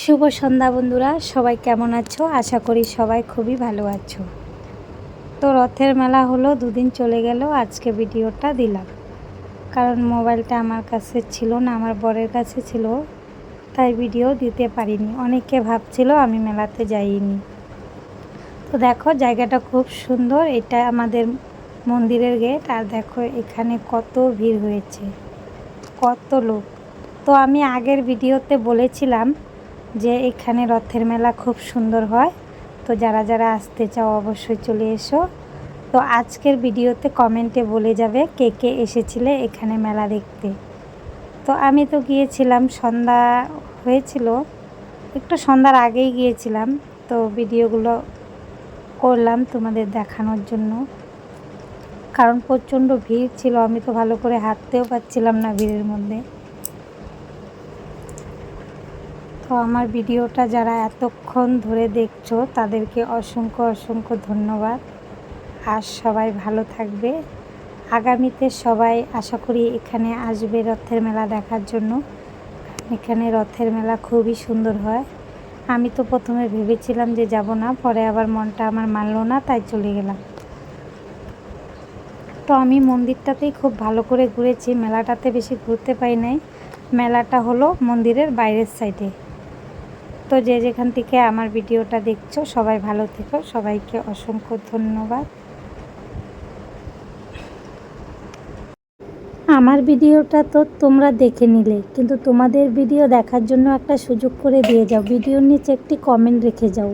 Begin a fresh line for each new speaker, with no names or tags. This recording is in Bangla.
শুভ সন্ধ্যা বন্ধুরা, সবাই কেমন আছো? আশা করি সবাই খুবই ভালো আছো। তো রথের মেলা হলো, দুদিন চলে গেল, আজকে ভিডিওটা দিলাম। কারণ মোবাইলটা আমার কাছে ছিল না, আমার বরের কাছে ছিল, তাই ভিডিও দিতে পারিনি। অনেকে ভাবছিল আমি মেলাতে যাইনি। তো দেখো, জায়গাটা খুব সুন্দর, এটা আমাদের মন্দিরের গেট, আর দেখো এখানে কত ভিড় হয়েছে, কত লোক। তো আমি আগের ভিডিওতে বলেছিলাম যে এখানে রথের মেলা খুব সুন্দর হয়। তো যারা যারা আসতে চাও অবশ্যই চলে এসো। তো আজকের ভিডিওতে কমেন্টে বলে যাবে কে কে এসেছিলে এখানে মেলা দেখতে। তো আমি তো গিয়েছিলাম, সন্ধ্যা হয়েছিল। একটু সন্ধ্যার আগেই গিয়েছিলাম। তো ভিডিওগুলো করলাম তোমাদের দেখানোর জন্য। কারণ প্রচণ্ড ভিড় ছিল, আমি তো ভালো করে হাঁটতেও পারছিলাম না ভিড়ের মধ্যে। তো আমার ভিডিওটা যারা এতক্ষণ ধরে দেখছ, তাদেরকে অসংখ্য অসংখ্য ধন্যবাদ। আর সবাই ভালো থাকবে। আগামীতে সবাই আশা করি এখানে আসবে রথের মেলা দেখার জন্য। এখানে রথের মেলা খুবই সুন্দর হয়। আমি তো প্রথমে ভেবেছিলাম যে যাব না, পরে আবার মনটা আমার মানলো না, তাই চলে গেলাম। তো আমি মন্দিরটাতেই খুব ভালো করে ঘুরেছি। মেলাটাতে বেশি ঘুরতে পাই নাই। মেলাটা হলো মন্দিরের বাইরের সাইডে তো যে যেখান থেকে আমার ভিডিওটা দেখছ, সবাই ভালো থেকো। সবাইকে অসংখ্য ধন্যবাদ। আমার ভিডিওটা তো তোমরা দেখে নিলে, কিন্তু তোমাদের ভিডিও দেখার জন্য একটা সুযোগ করে দিয়ে যাও। ভিডিওর নিচে একটি কমেন্ট রেখে যাও।